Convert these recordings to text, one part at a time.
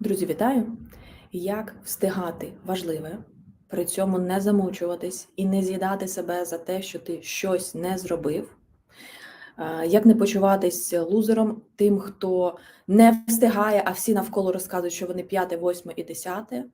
Друзі, вітаю! Як встигати важливе, при цьому не замучуватись і не з'їдати себе за те, що ти щось не зробив. Як не почуватись лузером тим, хто не встигає, а всі навколо розказують, що вони п'яте, восьме і десяте,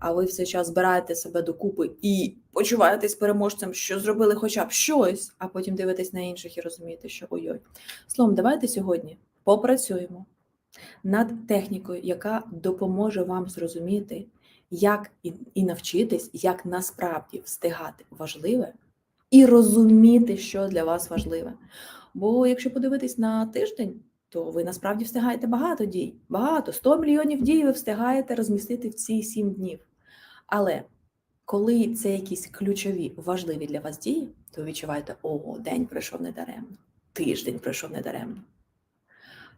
а ви все час збираєте себе докупи і почуваєтесь переможцем, що зробили хоча б щось, а потім дивитесь на інших і розумієте, що ой-ой. Словом, давайте сьогодні попрацюємо над технікою, яка допоможе вам зрозуміти, як і, навчитись, як насправді встигати важливе і розуміти, що для вас важливе. Бо якщо подивитись на тиждень, то ви насправді встигаєте багато дій, багато 100 мільйонів дій ви встигаєте розмістити в ці 7 днів. Але коли це якісь ключові, важливі для вас дії, то відчуваєте, ого, день пройшов недаремно, тиждень пройшов недаремно.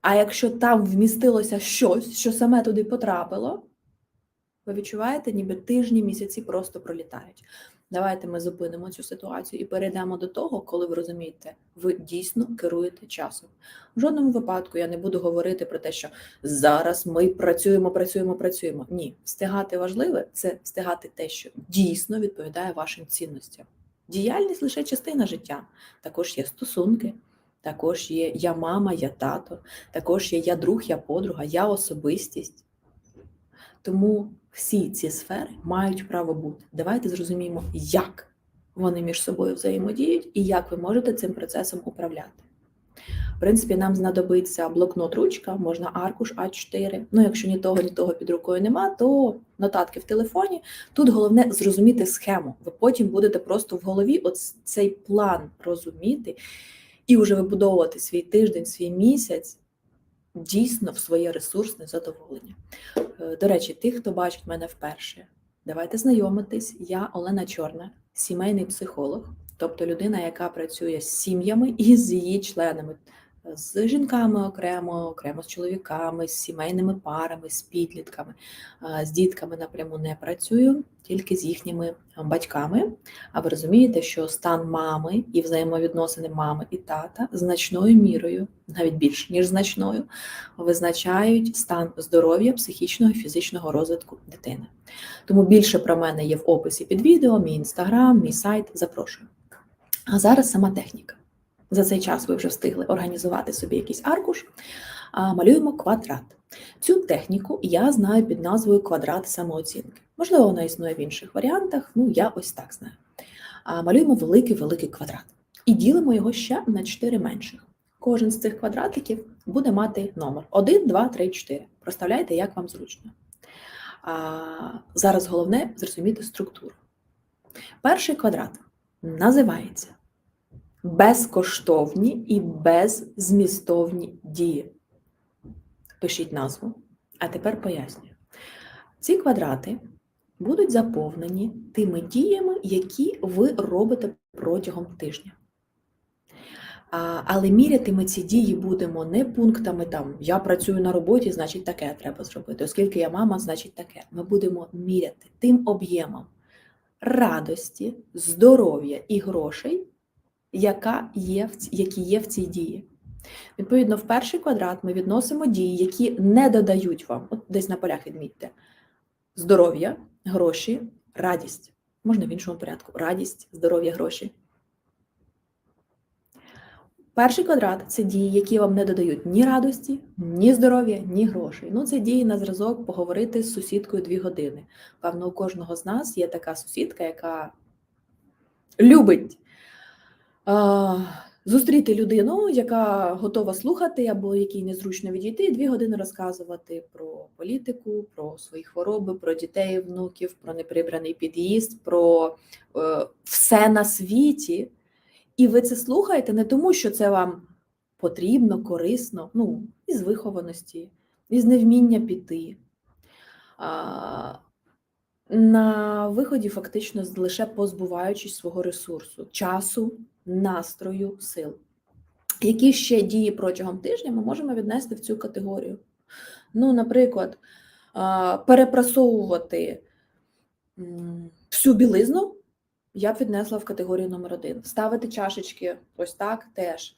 А якщо там вмістилося щось, що саме туди потрапило, ви відчуваєте, ніби тижні, місяці просто пролітають. Давайте ми зупинимо цю ситуацію і перейдемо до того, коли ви розумієте, ви дійсно керуєте часом. В жодному випадку я не буду говорити про те, що зараз ми працюємо, працюємо, працюємо. Ні, встигати важливе це встигати те, що дійсно відповідає вашим цінностям. Діяльність лише частина життя, також є стосунки. Також є я мама, я тато, також є я друг, я подруга, я особистість. Тому всі ці сфери мають право бути. Давайте зрозуміємо, як вони між собою взаємодіють і як ви можете цим процесом управляти. В принципі, нам знадобиться блокнот, ручка, можна аркуш А4. Ну, якщо ні того, ні того під рукою нема, то нотатки в телефоні. Тут головне зрозуміти схему. Ви потім будете просто в голові от цей план розуміти і вже вибудовувати свій тиждень, свій місяць дійсно в своє ресурсне задоволення. До речі, тих, хто бачить мене вперше, давайте знайомитись. Я Олена Чорна, сімейний психолог, тобто людина, яка працює з сім'ями і з її членами, з жінками окремо, окремо з чоловіками, з сімейними парами, з підлітками, з дітками напряму не працюю, тільки з їхніми батьками. А ви розумієте, що стан мами і взаємовідносини мами і тата значною мірою, навіть більш ніж значною, визначають стан здоров'я, психічного і фізичного розвитку дитини. Тому більше про мене є в описі під відео, мій інстаграм, мій сайт. Запрошую. А зараз сама техніка. За цей час ви вже встигли організувати собі якийсь аркуш, малюємо квадрат. Цю техніку я знаю під назвою квадрат самооцінки. Можливо, вона існує в інших варіантах, ну я ось так знаю. Малюємо великий-великий квадрат і ділимо його ще на 4 менших. Кожен з цих квадратиків буде мати номер 1, 2, 3, 4. Проставляйте, як вам зручно. Зараз головне зрозуміти структуру. Перший квадрат називається безкоштовні і беззмістовні дії. Пишіть назву, а тепер пояснюю. Ці квадрати будуть заповнені тими діями, які ви робите протягом тижня. Але міряти ми ці дії будемо не пунктами там я працюю на роботі, значить таке треба зробити, оскільки я мама, значить таке. Ми будемо міряти тим об'ємом радості, здоров'я і грошей, яка є, які є в цій дії. Відповідно, в перший квадрат ми відносимо дії, які не додають вам, от десь на полях відмітьте, здоров'я, гроші, радість. Можна в іншому порядку. Радість, здоров'я, гроші. Перший квадрат це дії, які вам не додають ні радості, ні здоров'я, ні грошей. Ну, це дії на зразок поговорити з сусідкою дві години. Певно, у кожного з нас є така сусідка, яка любить зустріти людину, яка готова слухати, або якій незручно відійти, і дві години розказувати про політику, про свої хвороби, про дітей, внуків, про неприбраний під'їзд, про е, все на світі. І ви це слухаєте не тому, що це вам потрібно, корисно, ну, із вихованості, із невміння піти. А, на виході, фактично, лише позбуваючись свого ресурсу, часу, настрою, сил. Які ще дії протягом тижня ми можемо віднести в цю категорію? Ну, наприклад, перепрасовувати всю білизну я б віднесла в категорію номер один. Ставити чашечки ось так теж.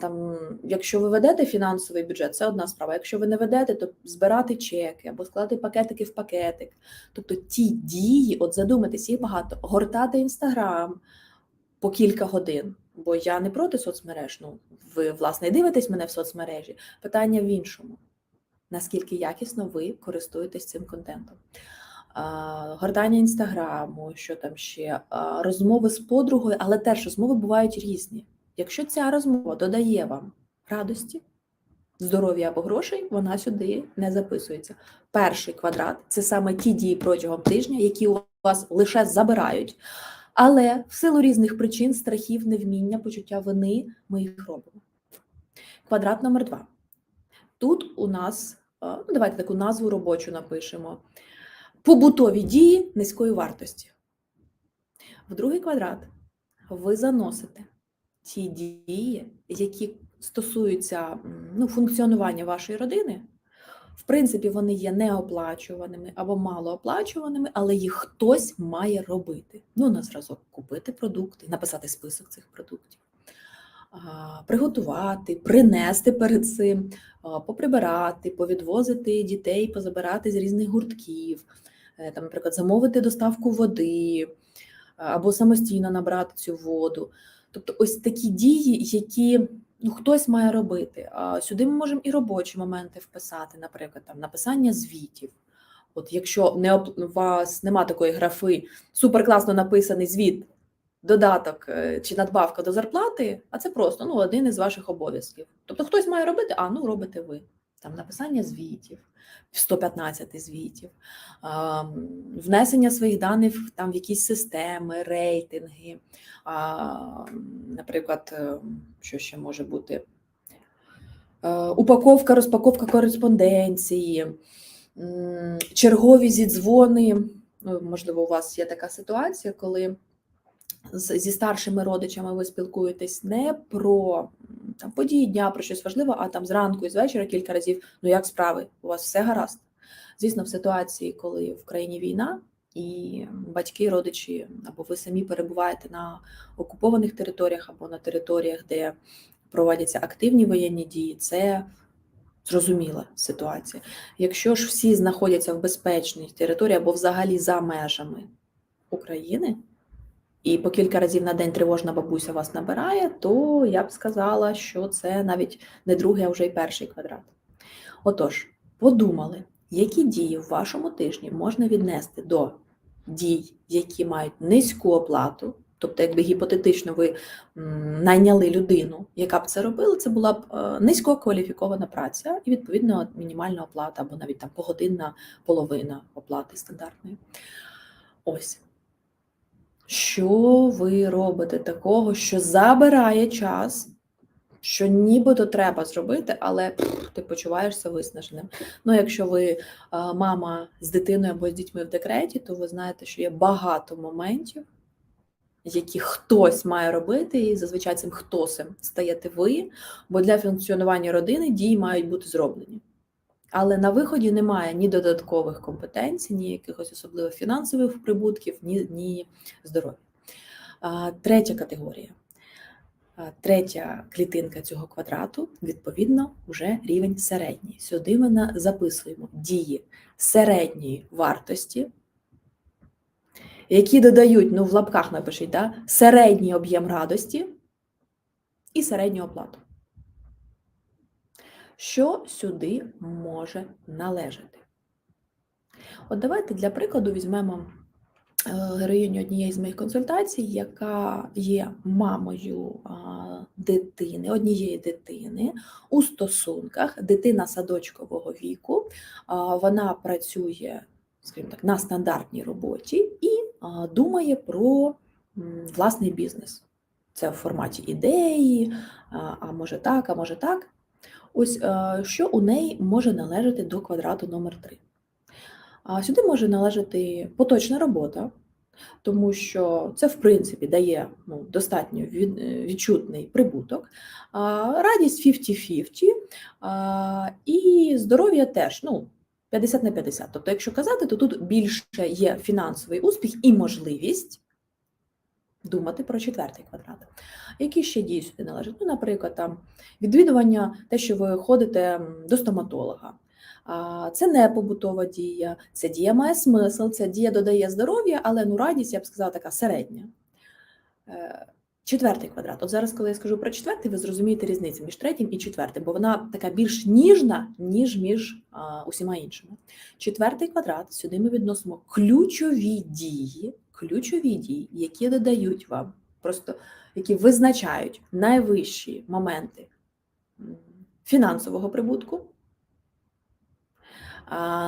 Там, якщо ви ведете фінансовий бюджет, це одна справа. Якщо ви не ведете, то збирати чеки або складати пакетики в пакетик. Тобто ті дії, от задумайтесь, їх багато, гортати інстаграм по кілька годин. Бо я не проти соцмереж. Ну, ви, власне, дивитесь мене в соцмережі. Питання в іншому: наскільки якісно ви користуєтесь цим контентом? А, Гортання інстаграму, що там ще, розмови з подругою, але теж розмови бувають різні. Якщо ця розмова додає вам радості, здоров'я або грошей, вона сюди не записується. Перший квадрат це саме ті дії протягом тижня, які у вас лише забирають. Але в силу різних причин, страхів, невміння, почуття вини ми їх робимо. Квадрат номер два. Тут у нас, ну давайте таку назву робочу напишемо: побутові дії низької вартості. В другий квадрат ви заносите ті дії, які стосуються ну, функціонування вашої родини. В принципі, вони є неоплачуваними або малооплачуваними, але їх хтось має робити. Ну, на зразок купити продукти, написати список цих продуктів, приготувати, принести перед цим, поприбирати, повідвозити дітей, позабирати з різних гуртків, е, там, наприклад, замовити доставку води або самостійно набрати цю воду. Тобто, ось такі дії, які ну, хтось має робити. А сюди ми можемо і робочі моменти вписати, наприклад, там написання звітів. От якщо не у вас нема такої графи, суперкласно написаний звіт, додаток е, чи надбавка до зарплати, а це просто ну, один із ваших обов'язків. Тобто хтось має робити, а ну робите ви. Там написання звітів, 115 звітів, внесення своїх даних там в якісь системи, рейтинги, наприклад, е, що ще може бути? Е, Упаковка, розпаковка кореспонденції, чергові зідзвони. Ну, можливо, у вас є така ситуація, коли зі старшими родичами ви спілкуєтесь не про там, події дня, про щось важливе, а там зранку і з вечора кілька разів. Ну як справи? У вас все гаразд? Звісно, в ситуації, коли в країні війна, і батьки, родичі, або ви самі перебуваєте на окупованих територіях або на територіях, де проводяться активні воєнні дії, це зрозуміла ситуація. Якщо ж всі знаходяться в безпечній території або взагалі за межами України, і по кілька разів на день тривожна бабуся вас набирає, то я б сказала, що це навіть не другий, а вже й перший квадрат. Отож, подумали, які дії в вашому тижні можна віднести до дій, які мають низьку оплату, тобто, якби гіпотетично ви найняли людину, яка б це робила, це була б е, низькокваліфікована праця і відповідно мінімальна оплата або навіть там погодинна половина оплати стандартної. Ось. Що ви робите такого, що забирає час, що нібито треба зробити, але пф, ти почуваєшся виснаженим. Ну, якщо ви е, мама з дитиною або з дітьми в декреті, то ви знаєте, що є багато моментів, які хтось має робити, і зазвичай цим хтосем стаєте ви, бо для функціонування родини дії мають бути зроблені. Але на виході немає ні додаткових компетенцій, ні якихось особливих фінансових прибутків, ні, ні здоров'я. Третя категорія. Третя клітинка цього квадрату, відповідно, вже рівень середній. Сюди ми записуємо дії середньої вартості, які додають, ну в лапках напишіть, да, середній об'єм радості і середню оплату. Що сюди може належати? От давайте для прикладу візьмемо е, героїню однієї з моїх консультацій, яка є мамою дитини, однієї дитини у стосунках, дитина садочкового віку. Вона працює, скажімо так, на стандартній роботі і думає про власний бізнес. Це в форматі ідеї, а, а може так, а може так. Ось е, що у неї може належати до квадрату номер 3 А сюди може належати поточна робота, тому що це, в принципі, дає ну, достатньо е, відчутний прибуток, радість 50-50, і здоров'я теж ну, 50 на 50. Тобто, якщо казати, то тут більше є фінансовий успіх і можливість думати про четвертий квадрат. Які ще дії сюди належать? Ну, наприклад, там відвідування, те, що ви ходите до стоматолога. Це не побутова дія, ця дія має смисл, ця дія додає здоров'я, але ну радість, я б сказала, така середня. Е, Четвертий квадрат. От зараз, коли я скажу про четвертий, ви зрозумієте різницю між третім і четвертим, бо вона така більш ніжна, ніж між а, усіма іншими. Четвертий квадрат сюди ми відносимо ключові дії, ключові дії, які додають вам, просто які визначають найвищі моменти фінансового прибутку,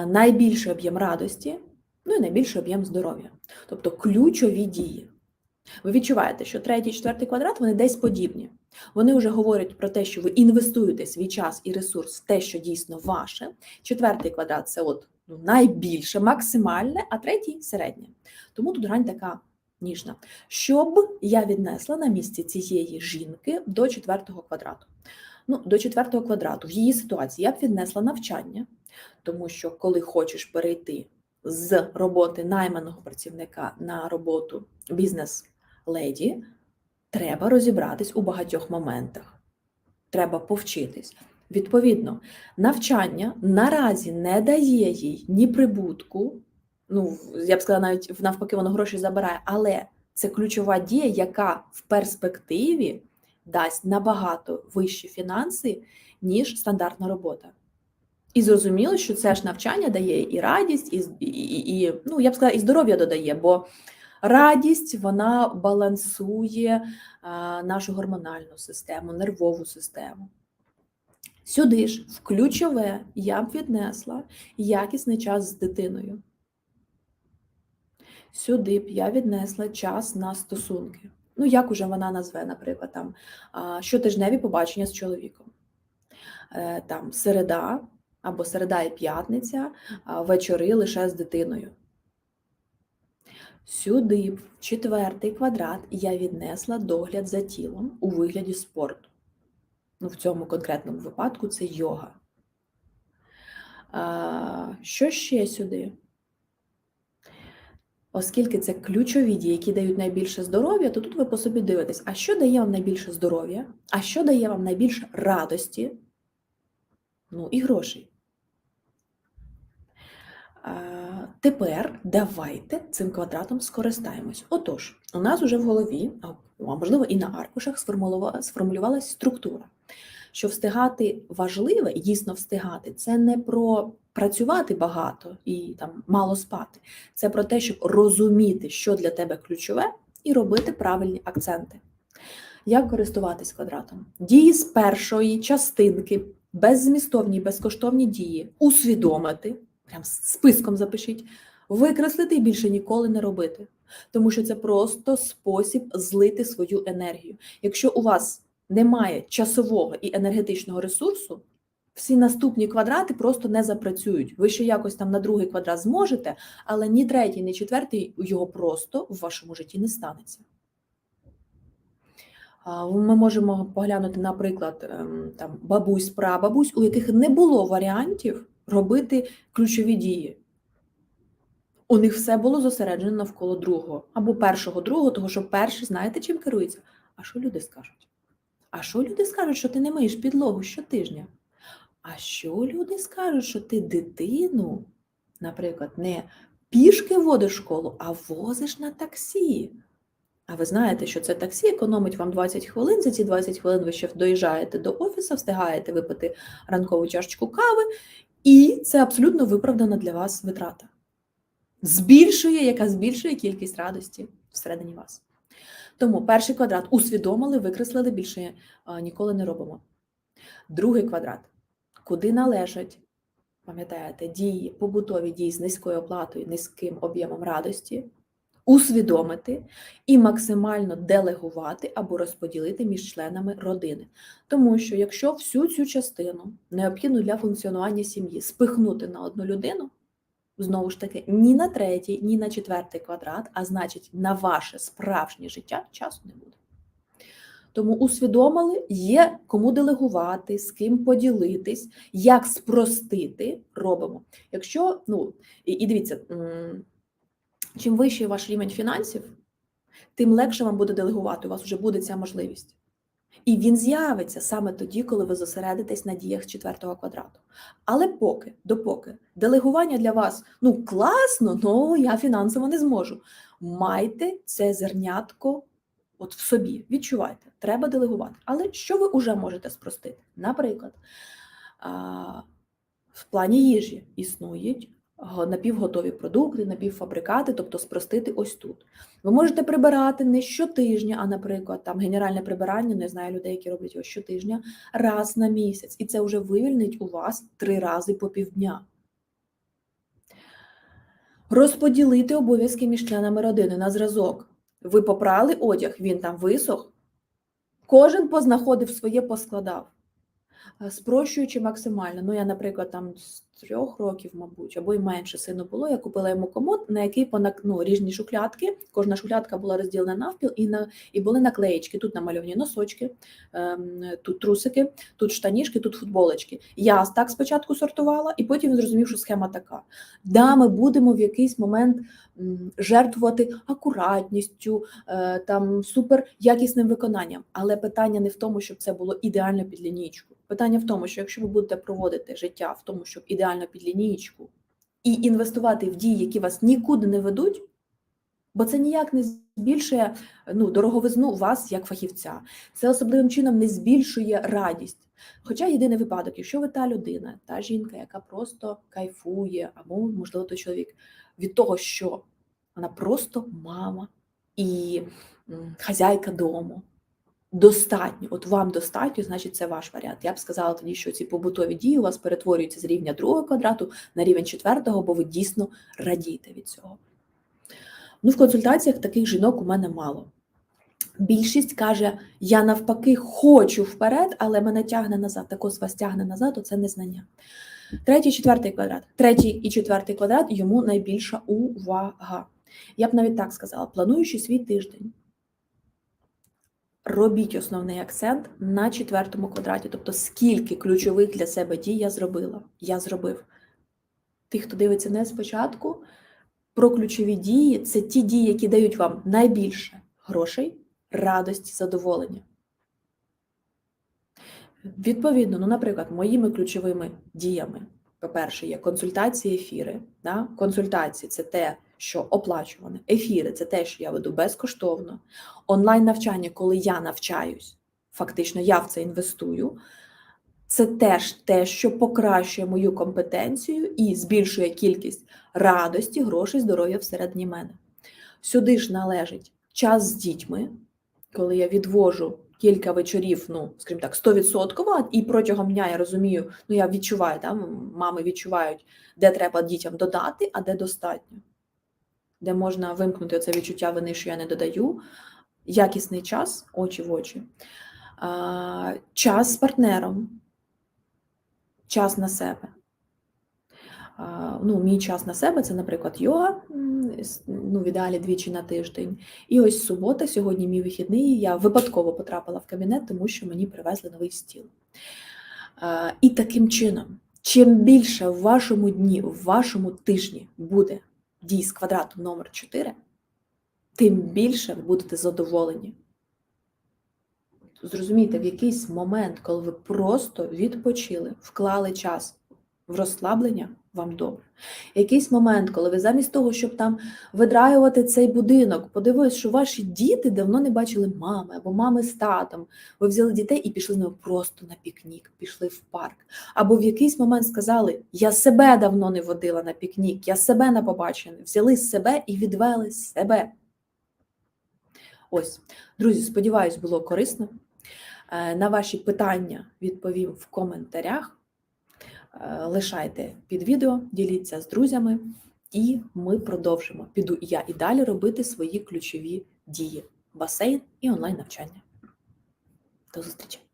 найбільший об'єм радості, ну і найбільший об'єм здоров'я. Тобто ключові дії. Ви відчуваєте, що третій, четвертий квадрат вони десь подібні. Вони вже говорять про те, що ви інвестуєте свій час і ресурс в те, що дійсно ваше. Четвертий квадрат це от ну, найбільше, максимальне, а третій середнє. Тому тут грань така ніжна. Щоб я віднесла на місці цієї жінки до четвертого квадрату. Ну, до четвертого квадрату в її ситуації я б віднесла навчання, тому що коли хочеш перейти з роботи найманого працівника на роботу бізнес-леді, треба розібратись у багатьох моментах. Треба повчитись. Відповідно, навчання наразі не дає їй ні прибутку, ну, я б сказала, навіть навпаки, воно гроші забирає, але це ключова дія, яка в перспективі дасть набагато вищі фінанси, ніж стандартна робота. І зрозуміло, що це ж навчання дає і радість, і, і, і, ну, я б сказала, і здоров'я додає, бо радість вона балансує а, нашу гормональну систему, нервову систему. Сюди ж, в ключове, я б віднесла якісний час з дитиною. Сюди б я віднесла час на стосунки. Ну, як уже вона назве, наприклад, там щотижневі побачення з чоловіком. Е, Там середа або середа і п'ятниця, вечори лише з дитиною. Сюди, в четвертий квадрат, я віднесла догляд за тілом у вигляді спорту. Ну, в цьому конкретному випадку це йога. Що ще сюди? Оскільки це ключові дії, які дають найбільше здоров'я, то тут ви по собі дивитесь, а що дає вам найбільше здоров'я, а що дає вам найбільше радості, ну і грошей. А, Тепер давайте цим квадратом скористаємось. Отож, у нас уже в голові, а можливо і на аркушах, сформулювалася структура. Що встигати важливе і дійсно встигати, це не про працювати багато і там мало спати. Це про те, щоб розуміти, що для тебе ключове, і робити правильні акценти. Як користуватись квадратом? Дії з першої частинки, беззмістовні, безкоштовні дії, усвідомити, прям списком запишіть, викреслити і більше ніколи не робити. Тому що це просто спосіб злити свою енергію. Якщо у вас немає часового і енергетичного ресурсу, всі наступні квадрати просто не запрацюють. Ви ще якось там на другий квадрат зможете, але ні третій, ні четвертий його просто в вашому житті не станеться. Ми можемо поглянути, наприклад, ем, там бабусь, прабабусь, у яких не було варіантів робити ключові дії. У них все було зосереджено навколо другого або першого, другого, того що перший, знаєте, чим керується? А що люди скажуть? А що люди скажуть, що ти не миєш підлогу щотижня? А що люди скажуть, що ти дитину, наприклад, не пішки водиш в школу, а возиш на таксі? А ви знаєте, що це таксі економить вам 20 хвилин. За ці 20 хвилин ви ще доїжджаєте до офісу, встигаєте випити ранкову чашечку кави, і це абсолютно виправдана для вас витрата. Збільшує, яка збільшує кількість радості всередині вас. Тому перший квадрат усвідомили, викреслили, більше ніколи не робимо. Другий квадрат. Куди належать, пам'ятаєте, дії, побутові дії з низькою оплатою, низьким об'ємом радості, усвідомити і максимально делегувати або розподілити між членами родини. Тому що якщо всю цю частину необхідну для функціонування сім'ї спихнути на одну людину, знову ж таки, ні на третій, ні на четвертий квадрат, а значить, на ваше справжнє життя часу не буде. Тому усвідомили, є кому делегувати, з ким поділитись, як спростити, робимо. Якщо, ну, і, і дивіться, чим вищий ваш рівень фінансів, тим легше вам буде делегувати, у вас вже буде ця можливість. І він з'явиться саме тоді, коли ви зосередитесь на діях з четвертого квадрату. Але поки, допоки делегування для вас ну класно, ну я фінансово не зможу. Майте це зернятко от в собі. Відчувайте, треба делегувати. Але що ви вже можете спростити? Наприклад, в плані їжі існують напівготові продукти, напівфабрикати, тобто спростити ось тут. Ви можете прибирати не щотижня, а, наприклад, там генеральне прибирання, не знаю людей, які роблять його щотижня, раз на місяць. І це вже вивільнить у вас три рази по півдня. Розподілити обов'язки між членами родини на зразок. Ви попрали одяг, він там висох. Кожен познаходив своє, поскладав. Е, Спрощуючи максимально. Ну, я, наприклад, там з трьох років, мабуть, або й менше сину було, я купила йому комод, на який понак... ну, різні шухлядки. Кожна шухлядка була розділена навпіл, і, на... і були наклеєчки. Тут намальовані носочки, ем, тут трусики, тут штанішки, тут футболочки. Я так спочатку сортувала, і потім зрозумів, що схема така. Да, ми будемо в якийсь момент жертвувати акуратністю, е, там супер якісним виконанням. Але питання не в тому, щоб це було ідеально під лінійку. Питання в тому, що якщо ви будете проводити життя в тому, щоб ідеально під лінійку, і інвестувати в дії, які вас нікуди не ведуть, бо це ніяк не збільшує ну, дороговизну вас як фахівця. Це особливим чином не збільшує радість. Хоча єдиний випадок, якщо ви та людина, та жінка, яка просто кайфує, або, можливо, той чоловік від того, що вона просто мама і хазяйка дому. Достатньо, от вам достатньо, значить, це ваш варіант. Я б сказала тоді, що ці побутові дії у вас перетворюються з рівня другого квадрату на рівень четвертого, бо ви дійсно радієте від цього. Ну, в консультаціях таких жінок у мене мало. Більшість каже: я навпаки хочу вперед, але мене тягне назад. Так ось вас тягне назад, то це незнання. Третій, четвертий квадрат. Третій і четвертий квадрат йому найбільша увага. Я б навіть так сказала: плануючи свій тиждень, робіть основний акцент на четвертому квадраті. Тобто, скільки ключових для себе дій я зробила. Я зробив. Тих, хто дивиться не спочатку, про ключові дії це ті дії, які дають вам найбільше грошей, радості, задоволення. Відповідно, ну, наприклад, моїми ключовими діями, по-перше, є консультації, ефіри. Да? Консультації це те, що оплачуване. Ефіри це те, що я веду безкоштовно. Онлайн-навчання, коли я навчаюсь, фактично я в це інвестую. Це теж те, що покращує мою компетенцію і збільшує кількість радості, грошей, здоров'я всередині мене. Сюди ж належить час з дітьми, коли я відвожу кілька вечорів, ну, скажімо так, 100%, і протягом дня я розумію, ну я відчуваю, да, мами відчувають, де треба дітям додати, а де достатньо, де можна вимкнути це відчуття вини, що я не додаю, якісний час, очі в очі, час з партнером, час на себе. Ну, мій час на себе це, наприклад, йога, ну, в ідеалі двічі на тиждень. І ось субота, сьогодні мій вихідний. Я випадково потрапила в кабінет, тому що мені привезли новий стіл. І таким чином, чим більше в вашому дні, в вашому тижні буде дій з квадрату номер 4, тим більше ви будете задоволені. Зрозумійте, в якийсь момент, коли ви просто відпочили, вклали час в розслаблення, вам добре. Якийсь момент, коли ви замість того, щоб там видраювати цей будинок, подивились, що ваші діти давно не бачили мами або мами з татом. Ви взяли дітей і пішли з ними просто на пікнік, пішли в парк. Або в якийсь момент сказали: Я себе давно не водила на пікнік, я себе на побачення, взяли себе і відвели себе. Ось, друзі, сподіваюсь, було корисно. Е, На ваші питання відповім в коментарях. Е, Лишайте під відео, діліться з друзями, і ми продовжимо. Піду і я і далі робити свої ключові дії: басейн і онлайн навчання. До зустрічі!